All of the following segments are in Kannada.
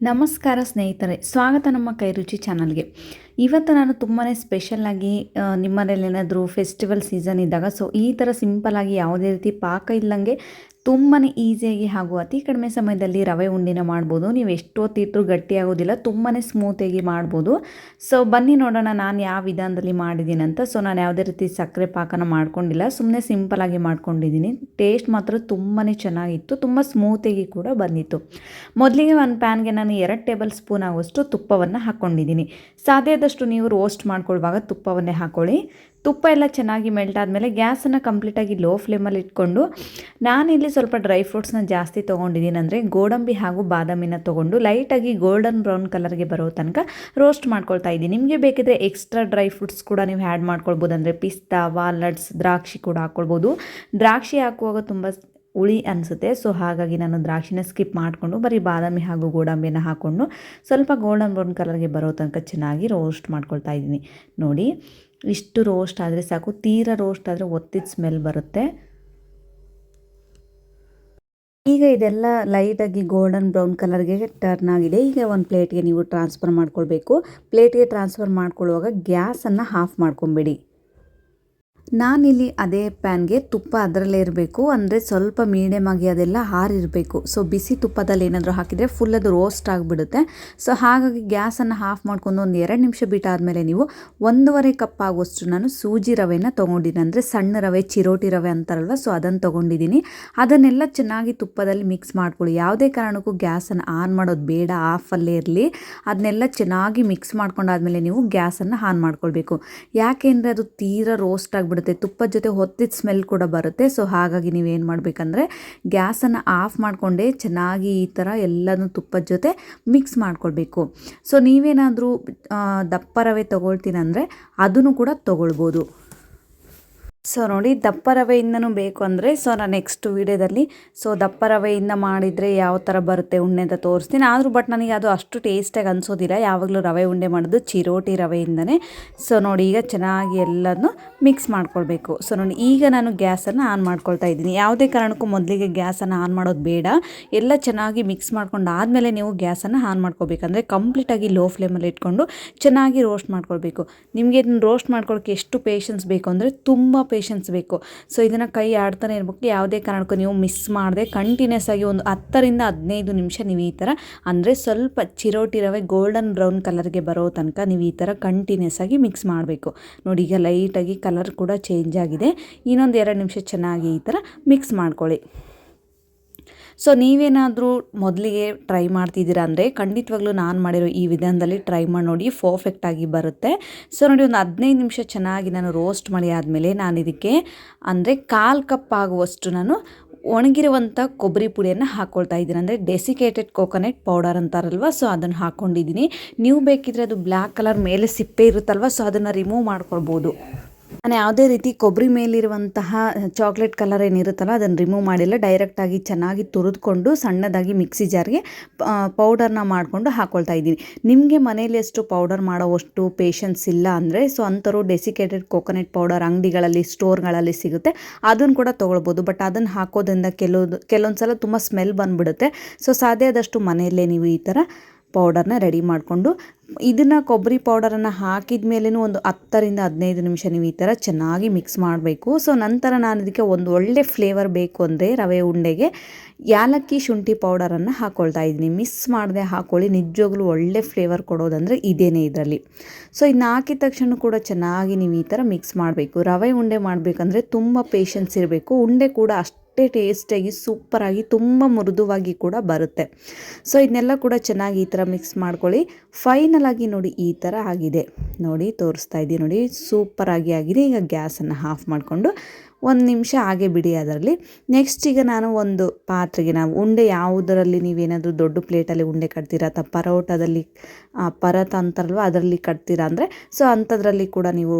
ನಮಸ್ಕಾರ ಸ್ನೇಹಿತರೆ, ಸ್ವಾಗತ ನಮ್ಮ ಕೈರುಚಿ ಚಾನಲ್ಗೆ. ಇವತ್ತು ನಾನು ತುಂಬಾ ಸ್ಪೆಷಲ್ಲಾಗಿ ನಿಮ್ಮನೇಲಿ ಏನಾದರೂ ಫೆಸ್ಟಿವಲ್ ಸೀಸನ್ ಇದ್ದಾಗ ಸೊ ಈ ಥರ ಸಿಂಪಲ್ಲಾಗಿ ಯಾವುದೇ ರೀತಿ ಪಾಕ ಇಲ್ಲಂಗೆ ತುಂಬಾ ಈಸಿಯಾಗಿ ಹಾಗೂ ಅತಿ ಕಡಿಮೆ ಸಮಯದಲ್ಲಿ ರವೆ ಉಂಡಿನ ಮಾಡ್ಬೋದು. ನೀವು ಎಷ್ಟೊತ್ತಿಟ್ಟರು ಗಟ್ಟಿ ಆಗೋದಿಲ್ಲ ತುಂಬಾ ಸ್ಮೂತಾಗಿ ಮಾಡ್ಬೋದು. ಸೊ ಬನ್ನಿ ನೋಡೋಣ ನಾನು ಯಾವ ವಿಧಾನದಲ್ಲಿ ಮಾಡಿದ್ದೀನಿ ಅಂತ. ಸೊ ನಾನು ಯಾವುದೇ ರೀತಿ ಸಕ್ಕರೆ ಪಾಕನ ಮಾಡ್ಕೊಂಡಿಲ್ಲ ಸುಮ್ಮನೆ ಸಿಂಪಲಾಗಿ ಮಾಡ್ಕೊಂಡಿದ್ದೀನಿ. ಟೇಸ್ಟ್ ಮಾತ್ರ ತುಂಬಾ ಚೆನ್ನಾಗಿತ್ತು, ತುಂಬ ಸ್ಮೂತಾಗಿ ಕೂಡ ಬಂದಿತ್ತು. ಮೊದಲಿಗೆ ಒಂದು ಪ್ಯಾನ್ಗೆ ನಾನು ಎರಡು ಟೇಬಲ್ ಸ್ಪೂನ್ ಆಗುವಷ್ಟು ತುಪ್ಪವನ್ನು ಹಾಕ್ಕೊಂಡಿದ್ದೀನಿ ಸಾಧ್ಯದಷ್ಟು ನೀವು ರೋಸ್ಟ್ ಮಾಡ್ಕೊಳ್ಳುವಾಗ ತುಪ್ಪವನ್ನೇ ಹಾಕ್ಕೊಳ್ಳಿ ತುಪ್ಪ ಎಲ್ಲ ಚೆನ್ನಾಗಿ ಮೆಲ್ಟ್ ಆದಮೇಲೆ ಗ್ಯಾಸನ್ನು ಕಂಪ್ಲೀಟಾಗಿ ಲೋ ಫ್ಲೇಮಲ್ಲಿ ಇಟ್ಕೊಂಡು, ನಾನಿಲ್ಲಿ ಸ್ವಲ್ಪ ಡ್ರೈ ಫ್ರೂಟ್ಸ್ನ ಜಾಸ್ತಿ ತೊಗೊಂಡಿದ್ದೀನಿ ಅಂದರೆ ಗೋಡಂಬಿ ಹಾಗೂ ಬಾದಾಮಿನ ತೊಗೊಂಡು ಲೈಟಾಗಿ ಗೋಲ್ಡನ್ ಬ್ರೌನ್ ಕಲರ್ಗೆ ಬರೋ ತನಕ ರೋಸ್ಟ್ ಮಾಡ್ಕೊಳ್ತಾ ಇದ್ದೀನಿ. ನಿಮಗೆ ಬೇಕಿದ್ರೆ ಎಕ್ಸ್ಟ್ರಾ ಡ್ರೈ ಫ್ರೂಟ್ಸ್ ಕೂಡ ನೀವು ಆ್ಯಡ್ ಮಾಡ್ಕೊಳ್ಬೋದು ಅಂದರೆ ಪಿಸ್ತಾ ವಾಲ್ನಟ್ಸ್ ದ್ರಾಕ್ಷಿ ಕೂಡ ಹಾಕ್ಕೊಳ್ಬೋದು ದ್ರಾಕ್ಷಿ ಹಾಕುವಾಗ ತುಂಬ ಉಳಿ ಅನಿಸುತ್ತೆ ಸೊ ಹಾಗಾಗಿ ನಾನು ದ್ರಾಕ್ಷಿನ ಸ್ಕಿಪ್ ಮಾಡಿಕೊಂಡು ಬರೀ ಬಾದಾಮಿ ಹಾಗೂ ಗೋಡಂಬಿನ ಹಾಕ್ಕೊಂಡು ಸ್ವಲ್ಪ ಗೋಲ್ಡನ್ ಬ್ರೌನ್ ಕಲರ್ಗೆ ಬರೋ ತನಕ ಚೆನ್ನಾಗಿ ರೋಸ್ಟ್ ಮಾಡ್ಕೊಳ್ತಾ ಇದ್ದೀನಿ. ನೋಡಿ ಇಷ್ಟು ರೋಸ್ಟ್ ಆದರೆ ಸಾಕು, ತೀರಾ ರೋಸ್ಟ್ ಆದರೆ ಒತ್ತಿದ ಸ್ಮೆಲ್ ಬರುತ್ತೆ. ಈಗ ಇದೆಲ್ಲ ಲೈಟಾಗಿ ಗೋಲ್ಡನ್ ಬ್ರೌನ್ ಕಲರ್ಗೆ ಟರ್ನ್ ಆಗಿದೆ. ಈಗ ಒಂದು ಪ್ಲೇಟ್ಗೆ ನೀವು ಟ್ರಾನ್ಸ್ಫರ್ ಮಾಡ್ಕೊಳ್ಬೇಕು. ಪ್ಲೇಟ್ಗೆ ಟ್ರಾನ್ಸ್ಫರ್ ಮಾಡ್ಕೊಳ್ಳುವಾಗ ಗ್ಯಾಸನ್ನು ಹಾಫ್ ಮಾಡ್ಕೊಬೇಡಿ. ನಾನಿಲ್ಲಿ ಅದೇ ಪ್ಯಾನ್ಗೆ ತುಪ್ಪ ಅದರಲ್ಲೇ ಇರಬೇಕು, ಅಂದರೆ ಸ್ವಲ್ಪ ಮೀಡಿಯಮ್ ಆಗಿ ಅದೆಲ್ಲ ಹಾರಿರಬೇಕು ಸೊ ಬಿಸಿ ತುಪ್ಪದಲ್ಲಿ ಏನಾದರೂ ಹಾಕಿದರೆ ಫುಲ್ ಅದು ರೋಸ್ಟ್ ಆಗಿಬಿಡುತ್ತೆ. ಸೊ ಹಾಗಾಗಿ ಗ್ಯಾಸನ್ನು ಹಾಫ್ ಮಾಡ್ಕೊಂಡು ಒಂದು ಎರಡು ನಿಮಿಷ ಬಿಟ್ಟಾದಮೇಲೆ ನೀವು ಒಂದೂವರೆ ಕಪ್ ಆಗುವಷ್ಟು ನಾನು ಸೂಜಿ ರವೆನ ತೊಗೊಂಡಿದ್ದೀನಿ. ಅಂದರೆ ಸಣ್ಣ ರವೆ, ಚಿರೋಟಿ ರವೆ ಅಂತಾರಲ್ವ ಸೊ ಅದನ್ನು ತೊಗೊಂಡಿದ್ದೀನಿ. ಅದನ್ನೆಲ್ಲ ಚೆನ್ನಾಗಿ ತುಪ್ಪದಲ್ಲಿ ಮಿಕ್ಸ್ ಮಾಡ್ಕೊಳ್ಳಿ. ಯಾವುದೇ ಕಾರಣಕ್ಕೂ ಗ್ಯಾಸನ್ನು ಆನ್ ಮಾಡೋದು ಬೇಡ ಆಫಲ್ಲೇ ಇರಲಿ. ಅದನ್ನೆಲ್ಲ ಚೆನ್ನಾಗಿ ಮಿಕ್ಸ್ ಮಾಡ್ಕೊಂಡಾದ್ಮೇಲೆ ನೀವು ಗ್ಯಾಸನ್ನು ಆನ್ ಮಾಡ್ಕೊಳ್ಬೇಕು. ಯಾಕೆಂದರೆ ಅದು ತೀರಾ ರೋಸ್ಟ್ ಆಗಿಬಿಡುತ್ತೆ. ಬಿಡುತ್ತೆ ತುಪ್ಪದ ಜೊತೆ ಹೊತ್ತಿದ ಸ್ಮೆಲ್ ಕೂಡ ಬರುತ್ತೆ. ಸೊ ಹಾಗಾಗಿ ನೀವೇನು ಮಾಡಬೇಕಂದ್ರೆ, ಗ್ಯಾಸನ್ನು ಆಫ್ ಮಾಡಿಕೊಂಡೇ ಚೆನ್ನಾಗಿ ಈ ಥರ ಎಲ್ಲನೂ ತುಪ್ಪದ ಜೊತೆ ಮಿಕ್ಸ್ ಮಾಡ್ಕೊಳ್ಬೇಕು. ಸೊ ನೀವೇನಾದರೂ ದಪ್ಪ ರವೆ ತೊಗೊಳ್ತೀನಂದರೆ, ಅದನ್ನು ಕೂಡ ತೊಗೊಳ್ಬೋದು. ಸೊ ನೋಡಿ ದಪ್ಪ ರವೆಯಿಂದನೂ ಬೇಕು ಅಂದರೆ ಸೊ ನಾನು ನೆಕ್ಸ್ಟ್ ವೀಡಿಯೋದಲ್ಲಿ ಸೊ ದಪ್ಪ ರವೆಯಿಂದ ಮಾಡಿದರೆ ಯಾವ ಥರ ಬರುತ್ತೆ ಉಂಡೆ ಅಂತ ತೋರಿಸ್ತೀನಿ. ಆದರೂ ಬಟ್ ನನಗೆ ಅದು ಅಷ್ಟು ಟೇಸ್ಟಾಗಿ ಅನಿಸೋದಿಲ್ಲ. ಯಾವಾಗಲೂ ರವೆ ಉಂಡೆ ಮಾಡೋದು ಚಿರೋಟಿ ರವೆಯಿಂದನೇ. ಸೊ ನೋಡಿ, ಈಗ ಚೆನ್ನಾಗಿ ಎಲ್ಲದನ್ನು ಮಿಕ್ಸ್ ಮಾಡ್ಕೊಳ್ಬೇಕು. ಸೊ ನೋಡಿ, ಈಗ ನಾನು ಗ್ಯಾಸನ್ನು ಆನ್ ಮಾಡ್ಕೊಳ್ತಾ ಇದ್ದೀನಿ. ಯಾವುದೇ ಕಾರಣಕ್ಕೂ ಮೊದಲಿಗೆ ಗ್ಯಾಸನ್ನು ಆನ್ ಮಾಡೋದು ಬೇಡ. ಎಲ್ಲ ಚೆನ್ನಾಗಿ ಮಿಕ್ಸ್ ಮಾಡ್ಕೊಂಡು ಆದಮೇಲೆ ನೀವು ಗ್ಯಾಸನ್ನು ಆನ್ ಮಾಡ್ಕೋಬೇಕಂದ್ರೆ ಕಂಪ್ಲೀಟಾಗಿ ಲೋ ಫ್ಲೇಮಲ್ಲಿ ಇಟ್ಕೊಂಡು ಚೆನ್ನಾಗಿ ರೋಸ್ಟ್ ಮಾಡ್ಕೊಳ್ಬೇಕು. ನಿಮಗೆ ಇದನ್ನು ರೋಸ್ಟ್ ಮಾಡ್ಕೊಳ್ಳೋಕ್ಕೆ ಎಷ್ಟು ಪೇಷನ್ಸ್ ಬೇಕು ಅಂದರೆ ತುಂಬ ಪೇಷನ್ಸ್ ಬೇಕು. ಸೊ ಇದನ್ನು ಕೈ ಆಡ್ತಾನೆ ಇರಬೇಕು. ಯಾವುದೇ ಕಾರಣಕ್ಕೂ ನೀವು ಮಿಸ್ ಮಾಡದೆ ಕಂಟಿನ್ಯೂಸ್ ಆಗಿ ಒಂದು ಹತ್ತರಿಂದ ಹದಿನೈದು ನಿಮಿಷ ನೀವು ಈ ಥರ ಅಂದರೆ ಸ್ವಲ್ಪ ಚಿರೋಟಿ ರವೆ ಗೋಲ್ಡನ್ ಬ್ರೌನ್ ಕಲರ್ಗೆ ಬರೋ ತನಕ ನೀವು ಈ ಥರ ಕಂಟಿನ್ಯೂಸ್ ಆಗಿ ಮಿಕ್ಸ್ ಮಾಡಬೇಕು. ನೋಡಿ, ಈಗ ಲೈಟಾಗಿ ಕಲರ್ ಕೂಡ ಚೇಂಜ್ ಆಗಿದೆ. ಇನ್ನೊಂದು ಎರಡು ನಿಮಿಷ ಚೆನ್ನಾಗಿ ಈ ಥರ ಮಿಕ್ಸ್ ಮಾಡ್ಕೊಳ್ಳಿ. ಸೊ ನೀವೇನಾದರೂ ಮೊದಲಿಗೆ ಟ್ರೈ ಮಾಡ್ತಿದ್ದೀರಾ ಅಂದರೆ ಖಂಡಿತವಾಗ್ಲೂ ನಾನು ಮಾಡಿರೋ ಈ ವಿಧಾನದಲ್ಲಿ ಟ್ರೈ ಮಾಡಿ ನೋಡಿ ಪರ್ಫೆಕ್ಟಾಗಿ ಬರುತ್ತೆ. ಸೊ ನೋಡಿ ಒಂದು ಹದಿನೈದು ನಿಮಿಷ ಚೆನ್ನಾಗಿ ನಾನು ರೋಸ್ಟ್ ಮಾಡಿ ಆದಮೇಲೆ ನಾನು ಇದಕ್ಕೆ ಅಂದರೆ ಕಾಲು ಕಪ್ ಆಗುವಷ್ಟು ನಾನು ಒಣಗಿರುವಂಥ ಕೊಬ್ಬರಿ ಪುಡಿಯನ್ನು ಹಾಕ್ಕೊಳ್ತಾ ಇದ್ದೀನಿ. ಅಂದರೆ ಡೆಸಿಕೇಟೆಡ್ ಕೋಕೋನಟ್ ಪೌಡರ್ ಅಂತಾರಲ್ವ ಸೊ ಅದನ್ನು ಹಾಕ್ಕೊಂಡಿದ್ದೀನಿ ನೀವು ಬೇಕಿದ್ರೆ ಅದು ಬ್ಲ್ಯಾಕ್ ಕಲರ್ ಮೇಲೆ ಸಿಪ್ಪೆ ಇರುತ್ತಲ್ವ ಸೊ ಅದನ್ನು ರಿಮೂವ್ ಮಾಡ್ಕೊಳ್ಬೋದು. ನಾನು ಯಾವುದೇ ರೀತಿ ಕೊಬ್ಬರಿ ಮೇಲಿರುವಂತಹ ಚಾಕ್ಲೇಟ್ ಕಲರ್ ಏನಿರುತ್ತಲ್ಲ, ಅದನ್ನು ರಿಮೂವ್ ಮಾಡಿಲ್ಲ. ಡೈರೆಕ್ಟಾಗಿ ಚೆನ್ನಾಗಿ ತುರಿದುಕೊಂಡು ಸಣ್ಣದಾಗಿ ಮಿಕ್ಸಿ ಜಾರ್ಗೆ ಪೌಡರ್ನ ಮಾಡಿಕೊಂಡು ಹಾಕ್ಕೊಳ್ತಾ ಇದ್ದೀನಿ. ನಿಮಗೆ ಮನೇಲಿ ಅಷ್ಟು ಪೌಡರ್ ಮಾಡೋವಷ್ಟು ಪೇಷನ್ಸ್ ಇಲ್ಲ ಅಂದರೆ ಸೊ ಅಂಥವ್ರು ಡೆಸಿಕೇಟೆಡ್ ಕೋಕೋನಟ್ ಪೌಡರ್ ಅಂಗಡಿಗಳಲ್ಲಿ ಸ್ಟೋರ್ಗಳಲ್ಲಿ ಸಿಗುತ್ತೆ. ಅದನ್ನು ಕೂಡ ತೊಗೊಳ್ಬೋದು. ಬಟ್ ಅದನ್ನು ಹಾಕೋದ್ರಿಂದ ಕೆಲವು ಕೆಲವೊಂದು ಸಲ ತುಂಬ ಸ್ಮೆಲ್ ಬಂದುಬಿಡುತ್ತೆ. ಸೊ ಸಾಧ್ಯ ಆದಷ್ಟು ಮನೆಯಲ್ಲೇ ನೀವು ಈ ಥರ ಪೌಡರ್ನ ರೆಡಿ ಮಾಡಿಕೊಂಡು ಇದನ್ನು ಕೊಬ್ಬರಿ ಪೌಡರನ್ನು ಹಾಕಿದ ಮೇಲೂ ಒಂದು ಹತ್ತರಿಂದ ಹದಿನೈದು ನಿಮಿಷ ನೀವು ಈ ಥರ ಚೆನ್ನಾಗಿ ಮಿಕ್ಸ್ ಮಾಡಬೇಕು. ಸೊ, ನಂತರ ನಾನು ಇದಕ್ಕೆ ಒಂದು ಒಳ್ಳೆ ಫ್ಲೇವರ್ ಬೇಕು ಅಂದರೆ ರವೆ ಉಂಡೆಗೆ ಯಾಲಕ್ಕಿ ಶುಂಠಿ ಪೌಡರನ್ನು ಹಾಕ್ಕೊಳ್ತಾ ಇದ್ದೀನಿ. ಮಿಸ್ ಮಾಡದೆ ಹಾಕ್ಕೊಳ್ಳಿ ನಿಜವಾಗ್ಲೂ ಒಳ್ಳೆ ಫ್ಲೇವರ್ ಕೊಡೋದಂದರೆ ಇದೇನೇ ಇದರಲ್ಲಿ. ಸೊ ಇದನ್ನ ಹಾಕಿದ ತಕ್ಷಣ ಕೂಡ ಚೆನ್ನಾಗಿ ನೀವು ಈ ಥರ ಮಿಕ್ಸ್ ಮಾಡಬೇಕು. ರವೆ ಉಂಡೆ ಮಾಡಬೇಕಂದ್ರೆ ತುಂಬ ಪೇಷನ್ಸ್ ಇರಬೇಕು. ಉಂಡೆ ಕೂಡ ಅಷ್ಟು ಅಷ್ಟೇ ಟೇಸ್ಟಾಗಿ ಸೂಪರಾಗಿ ತುಂಬ ಮೃದುವಾಗಿ ಕೂಡ ಬರುತ್ತೆ. ಸೊ ಇದನ್ನೆಲ್ಲ ಕೂಡ ಚೆನ್ನಾಗಿ ಈ ಥರ ಮಿಕ್ಸ್ ಮಾಡ್ಕೊಳ್ಳಿ. ಫೈನಲ್ ಆಗಿ ನೋಡಿ ಈ ಥರ ಆಗಿದೆ. ನೋಡಿ, ತೋರಿಸ್ತಾ ಇದ್ದೀನಿ ನೋಡಿ. ಸೂಪರಾಗಿ ಆಗಿದೆ. ಈಗ ಗ್ಯಾಸನ್ನು ಆಫ್ ಮಾಡಿಕೊಂಡು ಒಂದು ನಿಮಿಷ ಹಾಗೆ ಬಿಡಿ ಅದರಲ್ಲಿ. ನೆಕ್ಸ್ಟ್ ಈಗ ನಾನು ಒಂದು ಪಾತ್ರೆಗೆ ನಾವು ಉಂಡೆ ಯಾವುದರಲ್ಲಿ ನೀವೇನಾದರೂ ದೊಡ್ಡ ಪ್ಲೇಟಲ್ಲಿ ಉಂಡೆ ಕಟ್ತೀರಾ? ಅಥವಾ ಪರೋಟದಲ್ಲಿ ಪರತ ಅಂತಾರಲ್ವ, ಅದರಲ್ಲಿ ಕಟ್ತೀರಾ ಅಂದರೆ? ಸೊ ಅಂಥದ್ರಲ್ಲಿ ಕೂಡ ನೀವು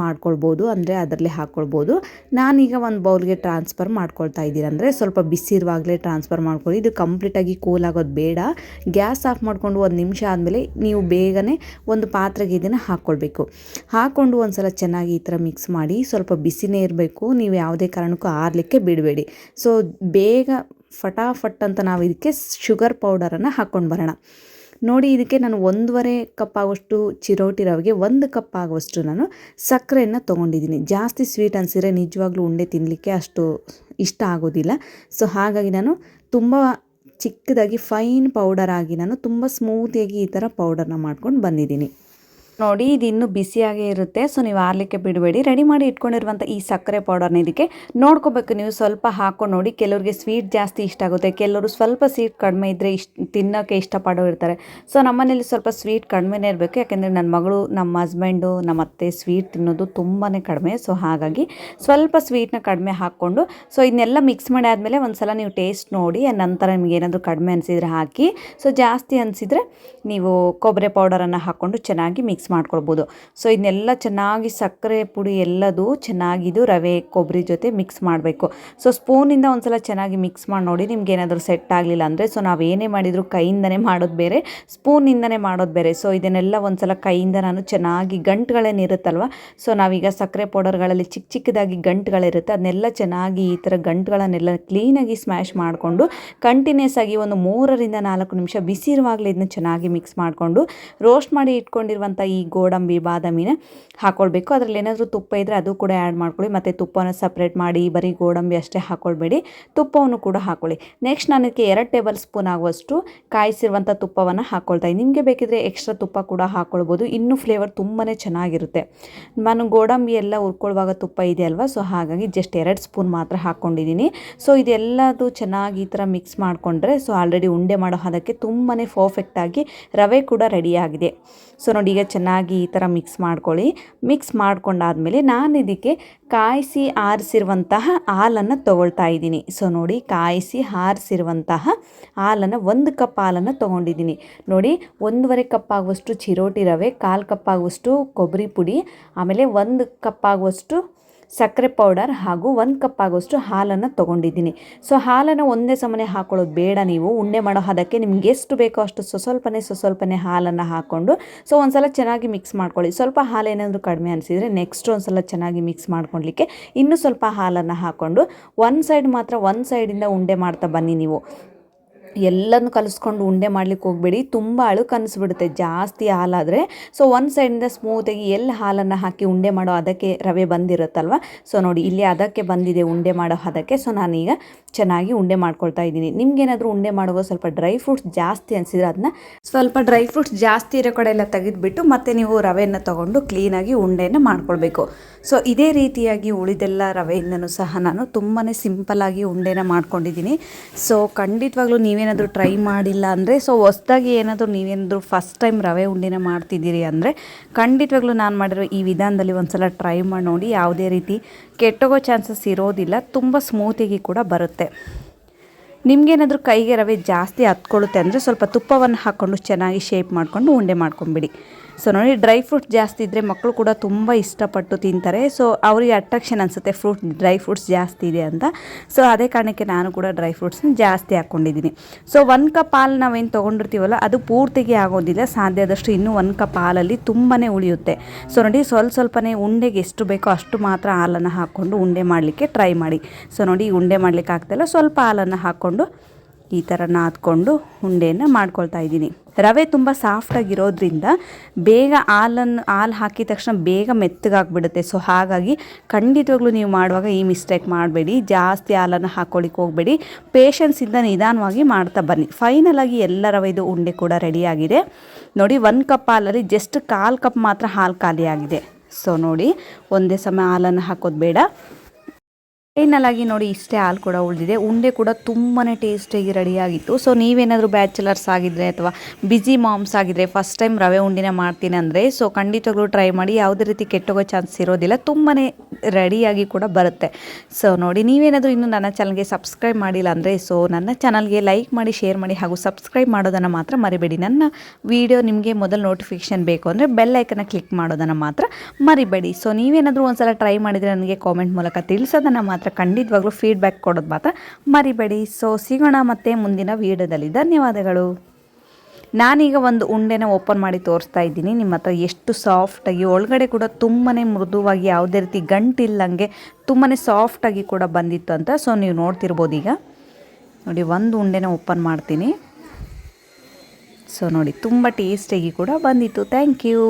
ಮಾಡ್ಕೊಳ್ಬೋದು, ಅಂದರೆ ಅದರಲ್ಲಿ ಹಾಕ್ಕೊಳ್ಬೋದು ನಾನೀಗ ಒಂದು ಬೌಲ್ಗೆ ಟ್ರಾನ್ಸ್ಫರ್ ಮಾಡ್ಕೊಳ್ತಾ ಇದ್ದೀರ ಅಂದರೆ ಸ್ವಲ್ಪ ಬಿಸಿ ಇರುವಾಗಲೇ ಟ್ರಾನ್ಸ್ಫರ್ ಮಾಡ್ಕೊಳ್ಳಿ. ಇದು ಕಂಪ್ಲೀಟಾಗಿ ಕೂಲ್ ಆಗೋದು ಬೇಡ. ಗ್ಯಾಸ್ ಆಫ್ ಮಾಡಿಕೊಂಡು ಒಂದು ನಿಮಿಷ ಆದಮೇಲೆ ನೀವು ಬೇಗನೆ ಒಂದು ಪಾತ್ರೆಗೆ ಇದನ್ನು ಹಾಕ್ಕೊಳ್ಬೇಕು ಹಾಕ್ಕೊಂಡು ಒಂದು ಸಲ ಚೆನ್ನಾಗಿ ಈ ಥರ ಮಿಕ್ಸ್ ಮಾಡಿ ಸ್ವಲ್ಪ ಬಿಸಿನೇ ಇರಬೇಕು. ಯಾವುದೇ ಕಾರಣಕ್ಕೂ ಆರಲಿಕ್ಕೆ ಬಿಡಬೇಡಿ. ಸೊ ಬೇಗ ಫಟಾಫಟ್ ಅಂತ ನಾವು ಇದಕ್ಕೆ ಶುಗರ್ ಪೌಡರನ್ನು ಹಾಕ್ಕೊಂಡು ಬರೋಣ. ನೋಡಿ, ಇದಕ್ಕೆ ನಾನು ಒಂದೂವರೆ ಕಪ್ ಆಗುವಷ್ಟು ಚಿರೋಟಿ ರವೆಗೆ ಒಂದು ಕಪ್ ಆಗುವಷ್ಟು ನಾನು ಸಕ್ಕರೆಯನ್ನು ತೊಗೊಂಡಿದ್ದೀನಿ. ಜಾಸ್ತಿ ಸ್ವೀಟ್ ಅನಿಸಿದ್ರೆ ನಿಜವಾಗ್ಲೂ ಉಂಡೆ ತಿನ್ನಲಿಕ್ಕೆ ಅಷ್ಟು ಇಷ್ಟ ಆಗೋದಿಲ್ಲ. ಸೊ ಹಾಗಾಗಿ ನಾನು ತುಂಬ ಚಿಕ್ಕದಾಗಿ ಫೈನ್ ಪೌಡರ್ ಆಗಿ ನಾನು ತುಂಬ ಸ್ಮೂತಿಯಾಗಿ ಈ ಥರ ಪೌಡರ್ನ ಮಾಡ್ಕೊಂಡು ಬಂದಿದ್ದೀನಿ. ನೋಡಿ, ಇದು ಇನ್ನೂ ಬಿಸಿಯಾಗೇ ಇರುತ್ತೆ. ಸೊ ನೀವು ಆರ್ಲಿಕ್ಕೆ ಬಿಡಬೇಡಿ. ರೆಡಿ ಮಾಡಿ ಇಟ್ಕೊಂಡಿರುವಂಥ ಈ ಸಕ್ಕರೆ ಪೌಡರ್ನ ಇದಕ್ಕೆ ನೋಡ್ಕೋಬೇಕು ನೀವು. ಸ್ವಲ್ಪ ಹಾಕೊಂಡು ನೋಡಿ, ಕೆಲವರಿಗೆ ಸ್ವೀಟ್ ಜಾಸ್ತಿ ಇಷ್ಟ ಆಗುತ್ತೆ. ಕೆಲವರು ಸ್ವಲ್ಪ ಸ್ವೀಟ್ ಕಡಿಮೆ ಇದ್ದರೆ ಇಷ್ಟ ತಿನ್ನೋಕ್ಕೆ ಇಷ್ಟಪಡೋ ಇರ್ತಾರೆ. ಸೊ ನಮ್ಮನೇಲಿ ಸ್ವಲ್ಪ ಸ್ವೀಟ್ ಕಡಿಮೆನೇ ಇರಬೇಕು. ಯಾಕೆಂದರೆ ನನ್ನ ಮಗಳು, ನಮ್ಮ ಹಸ್ಬೆಂಡು ನಮ್ಮ ಅತ್ತೆ ಸ್ವೀಟ್ ತಿನ್ನೋದು ತುಂಬಾ ಕಡಿಮೆ. ಸೊ ಹಾಗಾಗಿ ಸ್ವಲ್ಪ ಸ್ವೀಟ್ನ ಕಡಿಮೆ ಹಾಕ್ಕೊಂಡು ಸೊ ಇದನ್ನೆಲ್ಲ ಮಿಕ್ಸ್ ಮಾಡಿ ಆದಮೇಲೆ ಒಂದು ಸಲ ನೀವು ಟೇಸ್ಟ್ ನೋಡಿ, ನಂತರ ನಿಮ್ಗೆ ಏನಾದರೂ ಕಡಿಮೆ ಅನಿಸಿದರೆ ಹಾಕಿ. ಸೊ ಜಾಸ್ತಿ ಅನಿಸಿದರೆ ನೀವು ಕೊಬ್ಬರಿ ಪೌಡರನ್ನು ಹಾಕ್ಕೊಂಡು ಚೆನ್ನಾಗಿ ಮಿಕ್ಸ್ ಮಾಡ್ಕೊಳ್ಬೋದು. ಸೊ ಇದನ್ನೆಲ್ಲ ಚೆನ್ನಾಗಿ ಸಕ್ಕರೆ ಪುಡಿ ಎಲ್ಲದು ಚೆನ್ನಾಗಿದು ರವೆ, ಕೊಬ್ಬರಿ ಜೊತೆ ಮಿಕ್ಸ್ ಮಾಡಬೇಕು. ಸೊ ಸ್ಪೂನಿಂದ ಒಂದ್ಸಲ ಚೆನ್ನಾಗಿ ಮಿಕ್ಸ್ ಮಾಡಿ ನೋಡಿ ನಿಮ್ಗೆ ಏನಾದರೂ ಸೆಟ್ ಆಗಲಿಲ್ಲ ಅಂದರೆ ಸೊ ನಾವು ಏನೇ ಮಾಡಿದರೂ ಕೈಯಿಂದನೇ ಮಾಡೋದು ಬೇರೆ ಸ್ಪೂನಿಂದನೇ ಮಾಡೋದು ಬೇರೆ. ಸೊ ಇದನ್ನೆಲ್ಲ ಒಂದ್ಸಲ ಕೈಯಿಂದ ನಾನು ಚೆನ್ನಾಗಿ ಗಂಟುಗಳೇನಿರುತ್ತಲ್ವ ಸೊ ನಾವೀಗ ಸಕ್ಕರೆ ಪೌಡರ್ಗಳಲ್ಲಿ ಚಿಕ್ಕ ಚಿಕ್ಕದಾಗಿ ಗಂಟುಗಳಿರುತ್ತೆ. ಅದನ್ನೆಲ್ಲ ಚೆನ್ನಾಗಿ ಈ ಥರ ಗಂಟುಗಳನ್ನೆಲ್ಲ ಕ್ಲೀನಾಗಿ ಸ್ಮ್ಯಾಶ್ ಮಾಡಿಕೊಂಡು ಕಂಟಿನ್ಯೂಸ್ ಆಗಿ ಒಂದು ಮೂರರಿಂದ ನಾಲ್ಕು ನಿಮಿಷ ಬಿಸಿ ಇರುವಾಗಲೇ ಇದನ್ನ ಚೆನ್ನಾಗಿ ಮಿಕ್ಸ್ ಮಾಡಿಕೊಂಡು ರೋಸ್ಟ್ ಮಾಡಿ ಇಟ್ಕೊಂಡಿರುವಂಥ ಈ ಗೋಡಂಬಿ, ಬಾದಾಮಿನ ಹಾಕ್ಕೊಳ್ಬೇಕು ಅದರಲ್ಲಿ ಏನಾದರೂ ತುಪ್ಪ ಇದ್ದರೆ ಅದು ಕೂಡ ಆ್ಯಡ್ ಮಾಡ್ಕೊಳ್ಳಿ. ಮತ್ತು ತುಪ್ಪನ ಸಪ್ರೇಟ್ ಮಾಡಿ ಬರೀ ಗೋಡಂಬಿ ಅಷ್ಟೇ ಹಾಕ್ಕೊಳ್ಬೇಡಿ ತುಪ್ಪವನ್ನು ಕೂಡ ಹಾಕ್ಕೊಳ್ಳಿ ನೆಕ್ಸ್ಟ್ ನನಗೆ ಎರಡು ಟೇಬಲ್ ಸ್ಪೂನ್ ಆಗುವಷ್ಟು ಕಾಯಿಸಿರುವಂಥ ತುಪ್ಪವನ್ನು ಹಾಕ್ಕೊಳ್ತಾ ಇದ್ದೀನಿ. ನಿಮಗೆ ಬೇಕಿದ್ರೆ ಎಕ್ಸ್ಟ್ರಾ ತುಪ್ಪ ಕೂಡ ಹಾಕ್ಕೊಳ್ಬೋದು ಇನ್ನೂ ಫ್ಲೇವರ್ ತುಂಬಾ ಚೆನ್ನಾಗಿರುತ್ತೆ. ನಾನು ಗೋಡಂಬಿ ಎಲ್ಲ ಹುರ್ಕೊಳ್ಳುವಾಗ ತುಪ್ಪ ಇದೆ ಅಲ್ವಾ ಸೊ ಹಾಗಾಗಿ ಜಸ್ಟ್ ಎರಡು ಸ್ಪೂನ್ ಮಾತ್ರ ಹಾಕ್ಕೊಂಡಿದ್ದೀನಿ ಸೊ ಇದೆಲ್ಲದು ಚೆನ್ನಾಗಿ ಈ ಥರ ಮಿಕ್ಸ್ ಮಾಡಿಕೊಂಡ್ರೆ ಸೊ ಆಲ್ರೆಡಿ ಉಂಡೆ ಮಾಡೋ ಅದಕ್ಕೆ ತುಂಬಾ ಪರ್ಫೆಕ್ಟಾಗಿ ರವೆ ಕೂಡ ರೆಡಿಯಾಗಿದೆ ಸೊ ನೋಡಿ ಈಗ ಚೆನ್ನಾಗಿ ಈ ಥರ ಮಿಕ್ಸ್ ಮಾಡ್ಕೊಳ್ಳಿ. ಮಿಕ್ಸ್ ಮಾಡ್ಕೊಂಡಾದಮೇಲೆ ನಾನು ಇದಕ್ಕೆ ಕಾಯಿಸಿ ಆರಿಸಿರುವಂತಹ ಹಾಲನ್ನು ತೊಗೊಳ್ತಾ ಇದ್ದೀನಿ. ಸೊ ನೋಡಿ ಕಾಯಿಸಿ ಆರಿಸಿರುವಂತಹ ಹಾಲನ್ನು ಒಂದು ಕಪ್ ಹಾಲನ್ನು ತೊಗೊಂಡಿದ್ದೀನಿ. ನೋಡಿ ಒಂದೂವರೆ ಕಪ್ ಆಗುವಷ್ಟು ಚಿರೋಟಿ ರವೆ, ಕಾಲು ಕಪ್ ಆಗುವಷ್ಟು ಕೊಬ್ಬರಿ ಪುಡಿ, ಆಮೇಲೆ ಒಂದು ಕಪ್ ಆಗುವಷ್ಟು ಸಕ್ಕರೆ ಪೌಡರ್ ಹಾಗೂ ಒಂದು ಕಪ್ ಆಗೋಷ್ಟು ಹಾಲನ್ನು ತೊಗೊಂಡಿದ್ದೀನಿ. ಸೊ ಹಾಲನ್ನು ಒಂದೇ ಸಮನೆ ಹಾಕೊಳ್ಳೋದು ಬೇಡ ನೀವು. ಉಂಡೆ ಮಾಡೋ ಹದಕ್ಕೆ ನಿಮ್ಗೆ ಎಷ್ಟು ಬೇಕೋ ಅಷ್ಟು ಸ್ವಸ್ವಲ್ಪನೇ ಸ್ವಸ್ವಲ್ಪನೇ ಹಾಲನ್ನು ಹಾಕ್ಕೊಂಡು ಸೊ ಒಂದು ಸಲ ಚೆನ್ನಾಗಿ ಮಿಕ್ಸ್ ಮಾಡ್ಕೊಳ್ಳಿ. ಸ್ವಲ್ಪ ಹಾಲು ಏನಾದರೂ ಕಡಿಮೆ ಅನಿಸಿದರೆ ನೆಕ್ಸ್ಟ್ ಒಂದು ಸಲ ಚೆನ್ನಾಗಿ ಮಿಕ್ಸ್ ಮಾಡ್ಕೊಳ್ಲಿಕ್ಕೆ ಇನ್ನೂ ಸ್ವಲ್ಪ ಹಾಲನ್ನು ಹಾಕ್ಕೊಂಡು, ಒಂದು ಸೈಡ್ ಮಾತ್ರ ಒಂದು ಸೈಡಿಂದ ಉಂಡೆ ಮಾಡ್ತಾ ಬನ್ನಿ ನೀವು. ಎಲ್ಲನೂ ಕಲಿಸ್ಕೊಂಡು ಉಂಡೆ ಮಾಡ್ಲಿಕ್ಕೆ ಹೋಗಬೇಡಿ. ತುಂಬ ಅಳುಕು ಅನಿಸ್ಬಿಡುತ್ತೆ, ಜಾಸ್ತಿ ಹಾಲಾದರೆ. ಸೊ ಒಂದು ಸೈಡಿಂದ ಸ್ಮೂತಾಗಿ ಎಲ್ಲಿ ಹಾಲನ್ನು ಹಾಕಿ ಉಂಡೆ ಮಾಡೋ ಅದಕ್ಕೆ ರವೆ ಬಂದಿರುತ್ತಲ್ವ? ಸೊ ನೋಡಿ, ಇಲ್ಲಿ ಅದಕ್ಕೆ ಬಂದಿದೆ ಉಂಡೆ ಮಾಡೋ ಅದಕ್ಕೆ. ಸೊ ನಾನೀಗ ಚೆನ್ನಾಗಿ ಉಂಡೆ ಮಾಡ್ಕೊಳ್ತಾ ಇದ್ದೀನಿ. ನಿಮ್ಗೇನಾದರೂ ಉಂಡೆ ಮಾಡುವಾಗ ಸ್ವಲ್ಪ ಡ್ರೈ ಫ್ರೂಟ್ಸ್ ಜಾಸ್ತಿ ಅನಿಸಿದ್ರೆ ಅದನ್ನ ಸ್ವಲ್ಪ ಡ್ರೈ ಫ್ರೂಟ್ಸ್ ಜಾಸ್ತಿ ಇರೋ ಕಡೆ ಎಲ್ಲ ತೆಗೆದುಬಿಟ್ಟು ಮತ್ತೆ ನೀವು ರವೆಯನ್ನು ತೊಗೊಂಡು ಕ್ಲೀನಾಗಿ ಉಂಡೆಯನ್ನು ಮಾಡ್ಕೊಳ್ಬೇಕು. ಸೊ ಇದೇ ರೀತಿಯಾಗಿ ಉಳಿದೆಲ್ಲ ರವೆಯಿಂದನೂ ಸಹ ನಾನು ತುಂಬಾ ಸಿಂಪಲ್ಲಾಗಿ ಉಂಡೆನ ಮಾಡ್ಕೊಂಡಿದ್ದೀನಿ. ಸೊ ಖಂಡಿತವಾಗ್ಲೂ ನೀವೇನಾದರೂ ಟ್ರೈ ಮಾಡಿಲ್ಲ ಅಂದರೆ ಸೊ ಹೊಸ್ದಾಗಿ ಏನಾದರೂ ನೀವೇನಾದರೂ ಫಸ್ಟ್ ಟೈಮ್ ರವೆ ಉಂಡೆನ ಮಾಡ್ತಿದ್ದೀರಿ ಅಂದರೆ, ಖಂಡಿತವಾಗ್ಲೂ ನಾನು ಮಾಡಿರೋ ಈ ವಿಧಾನದಲ್ಲಿ ಒಂದು ಸಲ ಟ್ರೈ ಮಾಡಿ ನೋಡಿ, ಯಾವುದೇ ರೀತಿ ಕೆಟ್ಟೋಗೋ ಚಾನ್ಸಸ್ ಇರೋದಿಲ್ಲ, ತುಂಬ ಸ್ಮೂತಿಗೆ ಕೂಡ ಬರುತ್ತೆ. ನಿಮಗೇನಾದರೂ ಕೈಗೆ ರವೆ ಜಾಸ್ತಿ ಹತ್ಕೊಳ್ಳುತ್ತೆ ಅಂದರೆ ಸ್ವಲ್ಪ ತುಪ್ಪವನ್ನು ಹಾಕ್ಕೊಂಡು ಚೆನ್ನಾಗಿ ಶೇಪ್ ಮಾಡಿಕೊಂಡು ಉಂಡೆ ಮಾಡ್ಕೊಂಬಿಡಿ. ಸೊ ನೋಡಿ ಡ್ರೈ ಫ್ರೂಟ್ ಜಾಸ್ತಿ ಇದ್ದರೆ ಮಕ್ಕಳು ಕೂಡ ತುಂಬ ಇಷ್ಟಪಟ್ಟು ತಿಂತಾರೆ. ಸೊ ಅವರಿಗೆ ಅಟ್ರಾಕ್ಷನ್ ಅನಿಸುತ್ತೆ, ಫ್ರೂಟ್ ಡ್ರೈ ಫ್ರೂಟ್ಸ್ ಜಾಸ್ತಿ ಇದೆ ಅಂತ. ಸೊ ಅದೇ ಕಾರಣಕ್ಕೆ ನಾನು ಕೂಡ ಡ್ರೈ ಫ್ರೂಟ್ಸ್ನ ಜಾಸ್ತಿ ಹಾಕ್ಕೊಂಡಿದ್ದೀನಿ ಸೊ ಒನ್ ಕಪ್ ಹಾಲು ನಾವೇನು ತೊಗೊಂಡಿರ್ತೀವಲ್ಲ, ಅದು ಪೂರ್ತಿಗೆ ಆಗೋದಿಲ್ಲ. ಸಾಧ್ಯ ಆದಷ್ಟು ಇನ್ನೂ ಒಂದು ಕಪ್ ಹಾಲಲ್ಲಿ ತುಂಬಾ ಉಳಿಯುತ್ತೆ. ಸೊ ನೋಡಿ, ಸ್ವಲ್ಪ ಸ್ವಲ್ಪನೇ ಉಂಡೆಗೆ ಎಷ್ಟು ಬೇಕೋ ಅಷ್ಟು ಮಾತ್ರ ಹಾಲನ್ನು ಹಾಕ್ಕೊಂಡು ಉಂಡೆ ಮಾಡಲಿಕ್ಕೆ ಟ್ರೈ ಮಾಡಿ. ಸೊ ನೋಡಿ, ಉಂಡೆ ಮಾಡಲಿಕ್ಕೆ ಆಗ್ತಾಯಿಲ್ಲ ಸ್ವಲ್ಪ ಹಾಲನ್ನು ಹಾಕ್ಕೊಂಡು ಈ ಥರ ನಾದ್ಕೊಂಡು ಉಂಡೆಯನ್ನು ಮಾಡ್ಕೊಳ್ತಾ ಇದ್ದೀನಿ. ರವೆ ತುಂಬ ಸಾಫ್ಟಾಗಿರೋದ್ರಿಂದ ಬೇಗ ಹಾಲನ್ನು ಹಾಲು ಹಾಕಿದ ತಕ್ಷಣ ಬೇಗ ಮೆತ್ತಗಾಗ್ಬಿಡುತ್ತೆ. ಸೊ ಹಾಗಾಗಿ ಖಂಡಿತವಾಗ್ಲೂ ನೀವು ಮಾಡುವಾಗ ಈ ಮಿಸ್ಟೇಕ್ ಮಾಡಬೇಡಿ. ಜಾಸ್ತಿ ಹಾಲನ್ನು ಹಾಕ್ಕೊಳ್ಳಿಕ್ಕೆ ಹೋಗಬೇಡಿ. ಪೇಷನ್ಸಿಂದ ನಿಧಾನವಾಗಿ ಮಾಡ್ತಾ ಬನ್ನಿ. ಫೈನಲಾಗಿ ಎಲ್ಲ ರವೆದು ಉಂಡೆ ಕೂಡ ರೆಡಿಯಾಗಿದೆ ನೋಡಿ, ಒಂದು ಕಪ್ ಹಾಲಲ್ಲಿ ಜಸ್ಟ್ ಕಾಲು ಕಪ್ ಮಾತ್ರ ಹಾಲು ಖಾಲಿಯಾಗಿದೆ. ಸೊ ನೋಡಿ, ಒಂದೇ ಸಮಯ ಹಾಲನ್ನು ಹಾಕೋದು ಬೇಡ. ಫೈನಲ್ ನೋಡಿ ಇಷ್ಟೇ ಹಾಲು ಕೂಡ ಉಳಿದಿದೆ. ಉಂಡೆ ಕೂಡ ತುಂಬಾ ಟೇಸ್ಟಿಯಾಗಿ ರೆಡಿಯಾಗಿತ್ತು. ಸೊ ನೀವೇನಾದರೂ ಬ್ಯಾಚುಲರ್ಸ್ ಆಗಿದ್ರೆ ಅಥವಾ ಬಿಸಿ ಮಾಮ್ಸ್ ಆಗಿದ್ರೆ ಫಸ್ಟ್ ಟೈಮ್ ರವೆ ಉಂಡಿನ ಮಾಡ್ತೀನಿ ಅಂದರೆ ಸೊ ಖಂಡಿತವಾಗ್ಲೂ ಟ್ರೈ ಮಾಡಿ. ಯಾವುದೇ ರೀತಿ ಕೆಟ್ಟೋಗೋ ಚಾನ್ಸ್ ಇರೋದಿಲ್ಲ. ತುಂಬಾ ರೆಡಿಯಾಗಿ ಕೂಡ ಬರುತ್ತೆ. ಸೊ ನೋಡಿ, ನೀವೇನಾದರೂ ಇನ್ನೂ ನನ್ನ ಚಾನಲ್ಗೆ ಸಬ್ಸ್ಕ್ರೈಬ್ ಮಾಡಿಲ್ಲ ಅಂದರೆ ಸೊ ನನ್ನ ಚಾನಲ್ಗೆ ಲೈಕ್ ಮಾಡಿ ಶೇರ್ ಮಾಡಿ ಹಾಗೂ ಸಬ್ಸ್ಕ್ರೈಬ್ ಮಾಡೋದನ್ನು ಮಾತ್ರ ಮರಿಬೇಡಿ. ನನ್ನ ವಿಡಿಯೋ ನಿಮಗೆ ಮೊದಲು ನೋಟಿಫಿಕೇಷನ್ ಬೇಕು ಅಂದರೆ ಬೆಲ್ ಐಕನ್ನ ಕ್ಲಿಕ್ ಮಾಡೋದನ್ನು ಮಾತ್ರ ಮರಿಬೇಡಿ. ಸೊ ನೀವೇನಾದರೂ ಒಂದ್ಸಲ ಟ್ರೈ ಮಾಡಿದರೆ ನನಗೆ ಕಾಮೆಂಟ್ ಮೂಲಕ ತಿಳಿಸೋದನ್ನು ಮಾತ್ರ ಖಂಡಿತವಾಗ್ಲೂ ಫೀಡ್ಬ್ಯಾಕ್ ಕೊಡೋದು ಮಾತ್ರ. ಮರಿಬೇಡಿ. ಸೊ ಸಿಗೋಣ ಮತ್ತೆ ಮುಂದಿನ ವಿಡಿಯೋದಲ್ಲಿ. ಧನ್ಯವಾದಗಳು. ನಾನೀಗ ಒಂದು ಉಂಡೆನ ಓಪನ್ ಮಾಡಿ ತೋರಿಸ್ತಾ ಇದ್ದೀನಿ. ನಿಮ್ಮ ಹತ್ರ ಎಷ್ಟು ಸಾಫ್ಟಾಗಿ ಒಳಗಡೆ ಕೂಡ ತುಂಬಾ ಮೃದುವಾಗಿ ಯಾವುದೇ ರೀತಿ ಗಂಟಿಲ್ಲಂಗೆ ತುಂಬಾ ಸಾಫ್ಟಾಗಿ ಕೂಡ ಬಂದಿತ್ತು ಅಂತ. ಸೊ ನೀವು ನೋಡ್ತಿರ್ಬೋದು ಈಗ. ನೋಡಿ, ಒಂದು ಉಂಡೆನ ಓಪನ್ ಮಾಡ್ತೀನಿ. ಸೊ ನೋಡಿ, ತುಂಬ ಟೇಸ್ಟಿಯಾಗಿ ಕೂಡ ಬಂದಿತ್ತು. Thank you